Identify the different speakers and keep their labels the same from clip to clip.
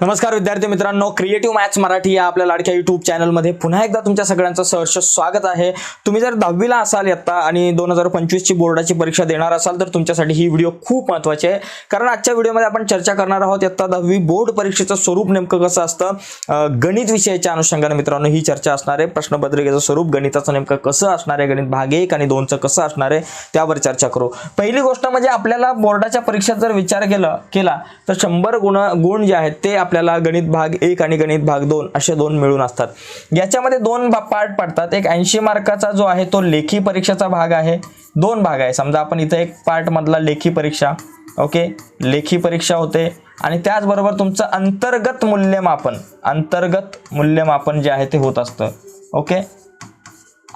Speaker 1: नमस्कार विद्यार्थी मित्रांनो क्रिएटिव्ह मॅथ्स मराठी या आपल्या लाडक्या युट्यूब चॅनलमध्ये पुन्हा एकदा तुमच्या सगळ्यांचं सहर्ष स्वागत आहे. तुम्ही जर दहावीला असाल आत्ता आणि दोन हजार पंचवीसची बोर्डाची परीक्षा देणार असाल तर तुमच्यासाठी ही व्हिडिओ खूप महत्त्वाची आहे. कारण आजच्या व्हिडिओमध्ये आपण चर्चा करणार आहोत आत्ता दहावी बोर्ड परीक्षेचं स्वरूप नेमकं कसं असतं गणित विषयाच्या अनुषंगाने मित्रांनो ही चर्चा असणार आहे. प्रश्नपत्रिकेचं स्वरूप गणिताचं नेमकं कसं असणार आहे गणित भाग एक आणि दोनचं कसं असणार आहे त्यावर चर्चा करू. पहिली गोष्ट म्हणजे आपल्याला बोर्डाच्या परीक्षेत जर विचार केला केला तर शंभर गुण गुण जे आहेत ते आपल्याला गणित भाग एक आणि गणित भाग दोन असे दोन मिळून असतात. याच्यामध्ये दोन पार्ट पडतात. एक ऐंशी मार्काचा जो आहे तो लेखी परीक्षेचा भाग आहे. दोन भाग आहे. समजा आपण इथं एक पार्ट मधला लेखी परीक्षा ओके लेखी परीक्षा होते. आणि त्याचबरोबर तुमचं अंतर्गत मूल्यमापन अंतर्गत मूल्यमापन जे आहे ते होत असतं ओके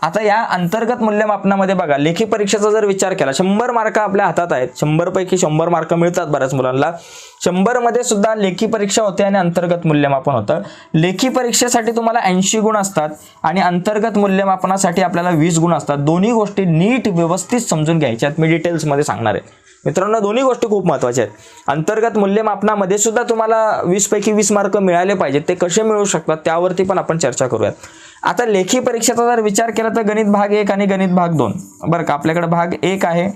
Speaker 1: आता या अंतर्गत मूल्यमापनामध्ये बघा लेखी परीक्षेचा जर विचार केला शंभर मार्क आपल्या हातात आहेत. शंभर पैकी शंभर मार्क मिळतात बऱ्याच मुलांना. शंभरमध्ये सुद्धा लेखी परीक्षा होते आणि अंतर्गत मूल्यमापन होतं. लेखी परीक्षेसाठी तुम्हाला ऐंशी गुण असतात आणि अंतर्गत मूल्यमापनासाठी आपल्याला वीस गुण असतात. दोन्ही गोष्टी नीट व्यवस्थित समजून घ्यायच्यात मी डिटेल्समध्ये सांगणार आहे. मित्रांनो दोन्ही गोष्टी खूप महत्त्वाच्या आहेत. अंतर्गत मूल्यमापनामध्ये सुद्धा तुम्हाला वीस पैकी वीस मार्क मिळाले पाहिजेत. ते कसे मिळू शकतात त्यावरती पण आपण चर्चा करूयात. आता लेखी परीक्षेचा जर विचार केला तर गणित भाग एक आणि गणित भाग दोन. बरं का? आपल्याकडे भाग एक आहे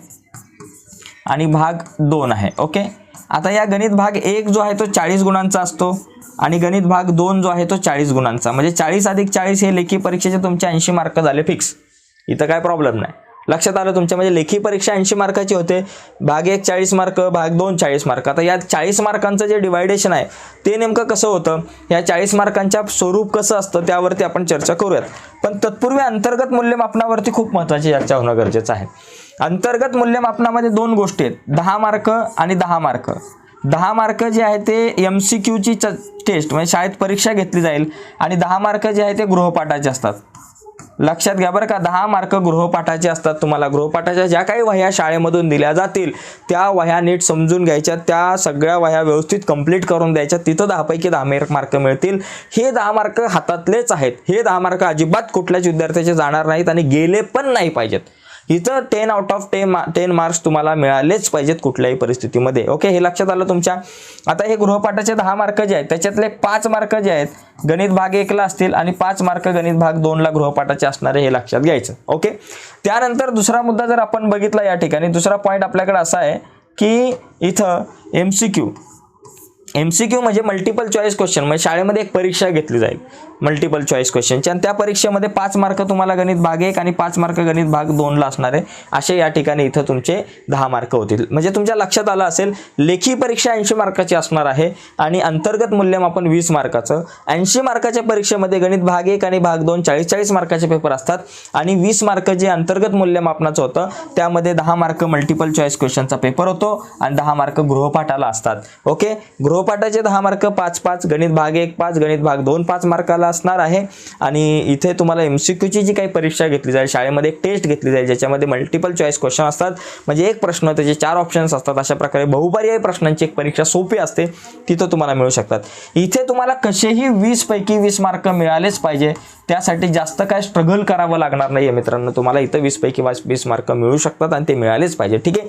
Speaker 1: आणि भाग दोन आहे. ओके? आता या गणित भाग एक जो आहे तो चाळीस गुणांचा असतो आणि गणित भाग दोन जो आहे तो चाळीस गुणांचा. म्हणजे चाळीस अधिक चाळीस हे लेखी परीक्षेचे तुमचे ऐंशी मार्क झाले फिक्स. इथं काय प्रॉब्लेम नाही. लक्षात आलं तुमच्या म्हणजे लेखी परीक्षा ऐंशी मार्काची होते. भाग एक चाळीस मार्क भाग दोन चाळीस मार्क. आता या चाळीस मार्कांचं जे डिवायडेशन आहे ते नेमकं कसं होतं? या चाळीस मार्कांच्या स्वरूप कसं असतं त्यावरती आपण चर्चा करूयात. पण तत्पूर्वी अंतर्गत मूल्यमापनावरती खूप महत्त्वाची चर्चा होणं गरजेचं आहे. अंतर्गत मूल्यमापनामध्ये दोन गोष्टी आहेत. दहा मार्क आणि दहा मार्क. दहा मार्क जे आहे ते एम सी क्यूची च टेस्ट म्हणजे शाळेत परीक्षा घेतली जाईल आणि दहा मार्क जे आहे ते गृहपाठाचे असतात. लक्षात घ्या बरं का दहा मार्क गृहपाठाचे असतात तुम्हाला. गृहपाठाच्या ज्या काही वह्या शाळेमधून दिल्या जातील त्या वह्या नीट समजून घ्यायच्या त्या सगळ्या वह्या व्यवस्थित कंप्लीट करून द्यायच्या. तिथं दहापैकी दहा मार्क मार्क मिळतील. हे दहा मार्क हातातलेच आहेत. हे दहा मार्क अजिबात कुठल्याच विद्यार्थ्याचे जाणार नाहीत आणि गेले पण नाही पाहिजेत. इथं ten out of ten ten marks तुम्हाला मिळालेच पाहिजेत कुठल्याही परिस्थितीमध्ये. ओके हे लक्षात आलं तुमच्या? आता हे गृहपाठाचे दहा मार्क जे आहेत त्याच्यातले पाच मार्क जे आहेत गणित भाग एकला असतील आणि पाच मार्क गणित भाग दोनला गृहपाठाचे असणारे हे लक्षात घ्यायचं. ओके त्यानंतर दुसरा मुद्दा जर आपण बघितला या ठिकाणी दुसरा पॉईंट आपल्याकडे असा आहे की इथं M C Q M C Q म्हणजे मल्टिपल चॉईस क्वेश्चन म्हणजे शाळेमध्ये एक परीक्षा घेतली जाईल. मल्टिपल चॉईस क्वेश्चनचे आणि त्या परीक्षेमध्ये पाच मार्क तुम्हाला गणित भाग एक आणि पाच मार्क गणित भाग दोनला असणार आहे. असे या ठिकाणी इथं तुमचे दहा मार्क होतील. म्हणजे तुमच्या लक्षात आलं असेल लेखी परीक्षा ऐंशी मार्काची असणार आहे आणि अंतर्गत मूल्यमापन वीस मार्काचं ऐंशी मार्काच्या परीक्षेमध्ये गणित भाग एक आणि भाग दोन चाळीस चाळीस मार्काचे पेपर असतात आणि वीस मार्क जे अंतर्गत मूल्यमापनाचं होतं त्यामध्ये दहा मार्क मल्टिपल चॉईस क्वेश्चनचा पेपर होतो आणि दहा मार्क गृहपाठाला असतात. ओके गृहपाठाचे दहा मार्क पाच पाच गणित भाग एक पाच गणित भाग दोन पाच मार्काला असणार आहे. आणि इथे तुम्हाला एम सी क्यूची जी काही परीक्षा घेतली जाईल शाळेमध्ये एक टेस्ट घेतली जाईल ज्याच्यामध्ये मल्टिपल चॉईस क्वेश्चन असतात. म्हणजे एक प्रश्न त्याचे चार ऑप्शन्स असतात अशा प्रकारे बहुपर्यायी प्रश्नांची एक परीक्षा सोपी असते तिथं तुम्हाला मिळू शकतात. इथे तुम्हाला कसेही वीस पैकी वीस मार्क मिळालेच पाहिजे त्यासाठी जास्त काय स्ट्रगल करावं लागणार नाही मित्रांनो. तुम्हाला इथं वीस पैकी वीस मार्क मिळू शकतात आणि ते मिळालेच पाहिजे. ठीक आहे?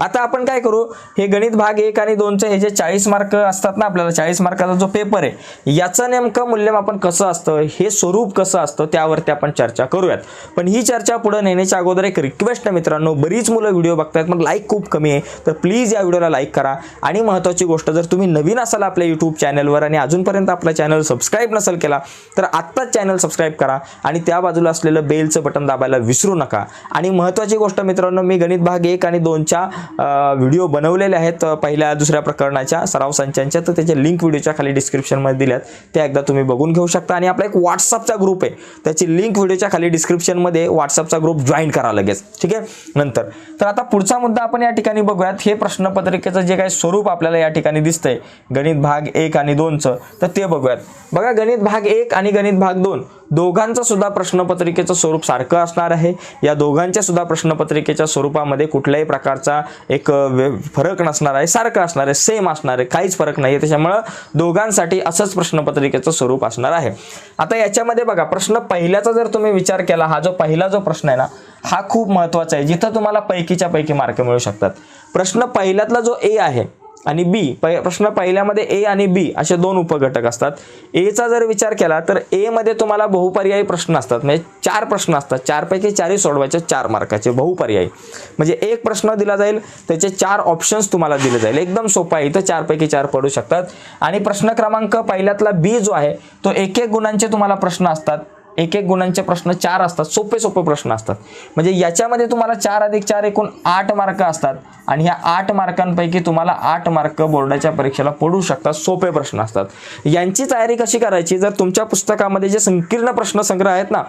Speaker 1: आता आपण काय करू? हे गणित भाग एक आणि दोनचे हे जे चाळीस मार्क असतात ना आपल्याला चाळीस मार्काचा जो पेपर आहे याचं नेमकं मूल्यमापन कसं असतं? हे स्वरूप कसं असतं? त्यावरती आपण चर्चा करूयात. पण ही चर्चा पुढे नेण्याच्या अगोदर एक रिक्वेस्ट आहे मित्रांनो. बरीच मुलं व्हिडिओ बघतायत मग लाईक खूप कमी आहे. तर प्लीज या व्हिडिओला लाईक करा. आणि महत्त्वाची गोष्ट जर तुम्ही नवीन असाल आपल्या यूट्यूब चॅनलवर आणि अजूनपर्यंत आपला चॅनल सबस्क्राईब नसेल केला तर आत्ताच चॅनल सबस्क्राईब करा आणि त्या बाजूला असलेलं बेलचं बटन दाबायला विसरू नका. आणि महत्त्वाची गोष्ट मित्रांनो मी गणित भाग एक आणि दोनच्या व्हिडिओ बनवलेले आहेत पहिल्या दुसऱ्या प्रकरणाच्या सराव संचांच्या तर त्याचे लिंक व्हिडिओच्या खाली डिस्क्रिप्शनमध्ये दिल्यात. त्या एकदा तुम्ही बघून घेऊ शकता. आणि आपला एक व्हॉट्सअपचा ग्रुप आहे. त्याची लिंक व्हिडिओच्या खाली डिस्क्रिप्शनमध्ये व्हॉट्सअपचा ग्रुप जॉईन करा लगेच. ठीक आहे? नंतर. तर आता पुढचा मुद्दा आपण या ठिकाणी बघूयात. हे प्रश्नपत्रिकेचं जे काही स्वरूप आपल्याला या ठिकाणी दिसतंय गणित भाग एक आणि दोनचं तर ते बघूयात. बघा गणित भाग एक आणि गणित भाग दोन. दोघांचं सुद्धा प्रश्नपत्रिकेचं स्वरूप सारखं असणार आहे. या दोघांच्या सुद्धा प्रश्नपत्रिकेच्या स्वरूपामध्ये कुठल्याही प्रकारचा एक वे- फरक नसणार आहे सारखं असणार आहे सेम असणार आहे काहीच फरक नाही आहे त्याच्यामुळं दोघांसाठी असंच प्रश्नपत्रिकेचं स्वरूप असणार आहे. आता याच्यामध्ये बघा प्रश्न पहिल्याचा जर तुम्ही विचार केला हा जो पहिला जो प्रश्न आहे ना हा खूप महत्त्वाचा आहे. जिथं तुम्हाला पैकीच्या पैकी मार्क मिळू शकतात. प्रश्न पहिल्यातला जो ए आहे आणि बी प्रश्न पहिल्यामध्ये ए आणि बी असे दोन उपघटक असतात. एचा जर विचार केला तर एमध्ये तुम्हाला बहुपर्यायी प्रश्न असतात. म्हणजे चार प्रश्न असतात. चारपैकी चारही सोडवायचे चार मार्काचे बहुपर्यायी. म्हणजे एक प्रश्न दिला जाईल त्याचे चार ऑप्शन्स तुम्हाला दिले जाईल. एकदम सोपा आहे. इथं चारपैकी चार पडू शकतात. आणि प्रश्न क्रमांक पहिल्यातला बी जो आहे तो एक एक गुणांचे तुम्हाला प्रश्न असतात. एक एक गुणांचे प्रश्न चार असतात सोपे सोपे प्रश्न असतात. म्हणजे याच्यामध्ये तुम्हाला चार अधिक चार एकूण आठ मार्क असतात आणि ह्या आठ मार्कांपैकी तुम्हाला आठ मार्क बोर्डाच्या परीक्षेला पडू शकतात सोपे प्रश्न असतात. यांची तयारी कशी करायची? जर तुमच्या पुस्तकामध्ये जे संकीर्ण प्रश्न संग्रह आहेत ना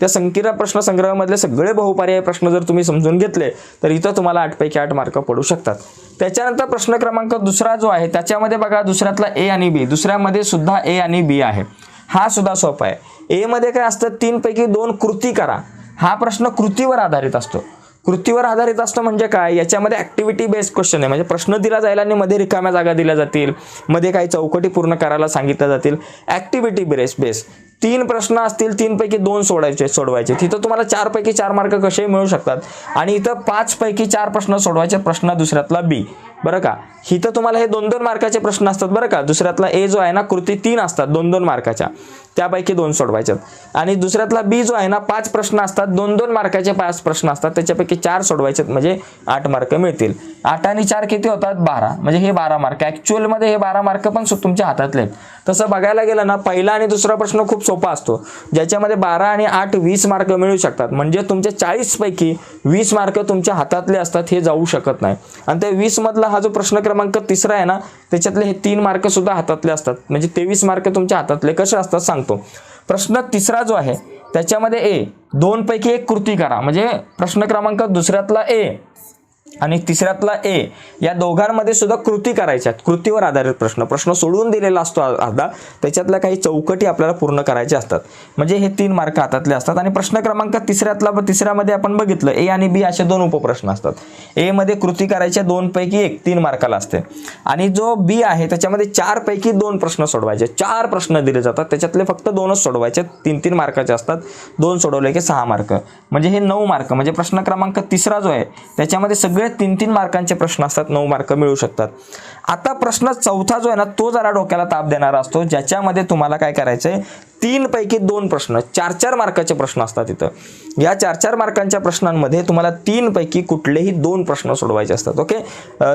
Speaker 1: त्या संकीर्ण प्रश्न संग्रहामधले सगळे बहुपर्याय प्रश्न जर तुम्ही समजून घेतले तर इथं तुम्हाला आठपैकी आठ मार्क पडू शकतात. त्याच्यानंतर प्रश्न क्रमांक दुसरा जो आहे त्याच्यामध्ये बघा दुसऱ्यातला ए आणि बी दुसऱ्यामध्ये सुद्धा ए आणि बी आहे. हा सुद्धा सोपा आहे. ए मध्ये काय असतं? तीनपैकी दोन कृती करा. हा प्रश्न कृतीवर आधारित असतो. कृतीवर आधारित असतं म्हणजे काय? याच्यामध्ये ॲक्टिव्हिटी बेस्ड क्वेश्चन आहे. म्हणजे प्रश्न दिला जाईल आणि मध्ये रिकाम्या जागा दिल्या जातील. मध्ये काही चौकटी पूर्ण करायला सांगितल्या जातील. ॲक्टिव्हिटी बेस बेस तीन प्रश्न असतील तीनपैकी दोन सोडायचे सोडवायचे. तिथं तुम्हाला चारपैकी चार मार्क कसे मिळू शकतात. आणि इथं पाचपैकी चार प्रश्न सोडवायचे. प्रश्न दुसऱ्यातला बी बरं का? इथं तुम्हाला हे दोन दोन मार्काचे प्रश्न असतात. बरं का? दुसऱ्यातला ए जो आहे ना कृती तीन असतात. दोन दोन मार्काच्या त्यापैकी दोन सोडवायचे आणि दुसऱ्यातला बी जो आहे ना पाच प्रश्न असतात दोन दोन मार्काचे पाच प्रश्न असतात त्याच्यापैकी चार सोडवायचेत म्हणजे आठ मार्क मिळतील. आठ आणि चार किती होतात? बारा. म्हणजे हे बारा मार्क. ॲक्च्युअलमध्ये हे बारा मार्क पण तुमच्या हातातले आहेत. तसं बघायला गेलं ना पहिला आणि दुसरा प्रश्न खूप सोपा असतो. ज्याच्यामध्ये बारा आणि आठ वीस मार्क मिळू शकतात. म्हणजे तुमच्या चाळीसपैकी वीस मार्क तुमच्या हातातले असतात हे जाऊ शकत नाही. आणि ते वीसमधला हा जो प्रश्न क्रमांक तिसरा आहे ना त्याच्यातले हे तीन मार्कसुद्धा हातातले असतात. म्हणजे तेवीस मार्क तुमच्या हातातले कसे असतात सांगतो. प्रश्न तिसरा जो आहे त्याच्यामध्ये ए दोनपैकी एक कृती करा. म्हणजे प्रश्न क्रमांक दुसऱ्यातला ए आणि तिसऱ्यातला ए या दोघांमध्ये सुद्धा कृती करायच्या आहेत कृतीवर आधारित प्रश्न. प्रश्न सोडून दिलेला असतो अर्धा. त्याच्यातल्या काही चौकटी आपल्याला पूर्ण करायच्या असतात. म्हणजे हे तीन मार्क हातातले असतात. आणि प्रश्न क्रमांक तिसऱ्यातला तिसऱ्यामध्ये आपण बघितलं ए आणि बी असे दोन उपप्रश्न असतात. ए मध्ये कृती करायच्या दोन पैकी एक तीन मार्काला असते. आणि जो बी आहे त्याच्यामध्ये चार पैकी दोन प्रश्न सोडवायचे. चार प्रश्न दिले जातात. त्याच्यातले फक्त दोनच सोडवायचे. तीन तीन मार्काचे असतात. दोन सोडवले की सहा मार्क. म्हणजे हे नऊ मार्क. म्हणजे प्रश्न क्रमांक तिसरा जो आहे त्याच्यामध्ये सगळे तीन तीन मार्कांचे प्रश्न असतात नऊ मार्क मिळू शकतात. आता प्रश्न चौथा जो आहे ना तो जरा डोक्याला ताप देणारा असतो ज्याच्यामध्ये तुम्हाला काय करायचंय तीन पैकी दोन प्रश्न चार चार मार्काचे प्रश्न असतात इथं. या चार चार मार्कांच्या प्रश्नांमध्ये तुम्हाला तीन पैकी कुठलेही दोन प्रश्न सोडवायचे असतात ओके?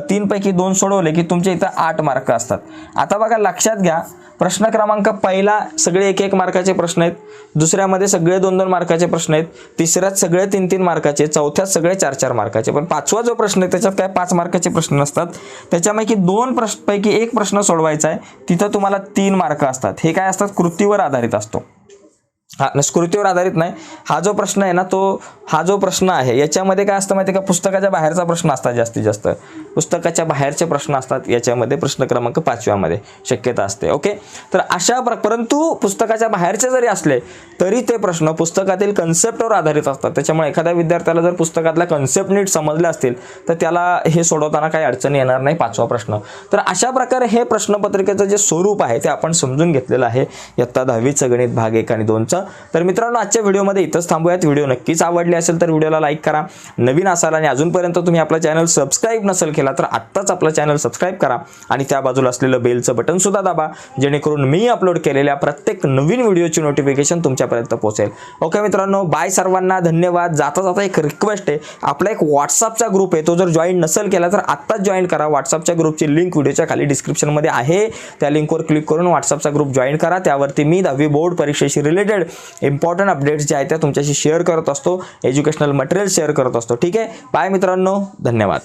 Speaker 1: तीन पैकी दोन सोडवले की तुमच्या इथं आठ मार्क असतात. आता बघा लक्षात घ्या प्रश्न क्रमांक पहिला सगळे एक एक मार्काचे प्रश्न आहेत. दुसऱ्यामध्ये सगळे दोन दोन मार्काचे प्रश्न आहेत. तिसऱ्यात सगळे तीन तीन मार्काचे चौथ्यात सगळे चार चार मार्काचे पण पाचवा जो प्रश्न आहे त्याच्यात काय पाच मार्काचे प्रश्न नसतात. त्याच्यापैकी दोन प्रश्न पैकी एक प्रश्न सोडवायचा आहे. तिथं तुम्हाला तीन मार्क असतात. हे काय असतात? कृतीवर आधारित असतो हा म्हणजे स्मृतीवर आधारित नाही. हा जो प्रश्न आहे ना तो हा जो प्रश्न आहे याच्यामध्ये काय असतं माहिती आहे का? पुस्तकाच्या बाहेरचा प्रश्न असतात जास्तीत जास्त. पुस्तकाच्या बाहेरचे प्रश्न असतात याच्यामध्ये प्रश्न क्रमांक पाचव्यामध्ये शक्यता असते ओके? तर अशा प्र परंतु पुस्तकाच्या बाहेरचे जरी असले तरी ते प्रश्न पुस्तकातील कन्सेप्टवर आधारित असतात. त्याच्यामुळे एखाद्या विद्यार्थ्याला जर पुस्तकातल्या कन्सेप्ट नीट समजले असतील तर त्याला हे सोडवताना काही अडचणी येणार नाही पाचवा प्रश्न. तर अशा प्रकारे हे प्रश्नपत्रिकेचं जे स्वरूप आहे ते आपण समजून घेतलेलं आहे. इयत्ता दहावीचं गणित भाग एक आणि दोनचा तर मित्रांनो आजच्या व्हिडिओमध्ये इथंच थांबूयात. व्हिडिओ नक्कीच आवडली असेल तर व्हिडिओला लाईक करा. नवीन असाल आणि अजूनपर्यंत तुम्ही आपला चॅनल सबस्क्राईब नसेल केला तर आत्ताच आपला चॅनल सबस्क्राईब करा आणि त्या बाजूला असलेलं बेलचं बटन सुद्धा दाबा जेणेकरून मी अपलोड केलेल्या प्रत्येक नवीन व्हिडिओची नोटिफिकेशन तुमच्यापर्यंत पोहोचेल. ओके मित्रांनो बाय सर्वांना. धन्यवाद. जाता जाता एक रिक्वेस्ट आहे. आपला एक व्हॉट्सअपचा ग्रुप आहे. तो जर जॉईन नसेल केला तर आत्ताच जॉईन करा. व्हॉट्सअपच्या ग्रुपची लिंक व्हिडिओच्या खाली डिस्क्रिप्शनमध्ये आहे. त्या लिंकवर क्लिक करून व्हॉट्सअपचा ग्रुप जॉईन करा. त्यावरती मी दहावी बोर्ड परीक्षेशी रिलेटेड इम्पॉर्टंट अपडेट्स जे आहेत त्या तुमच्याशी शेअर करत असतो एज्युकेशनल मटेरियल शेअर करत असतो. ठीक आहे? बाय मित्रांनो. धन्यवाद.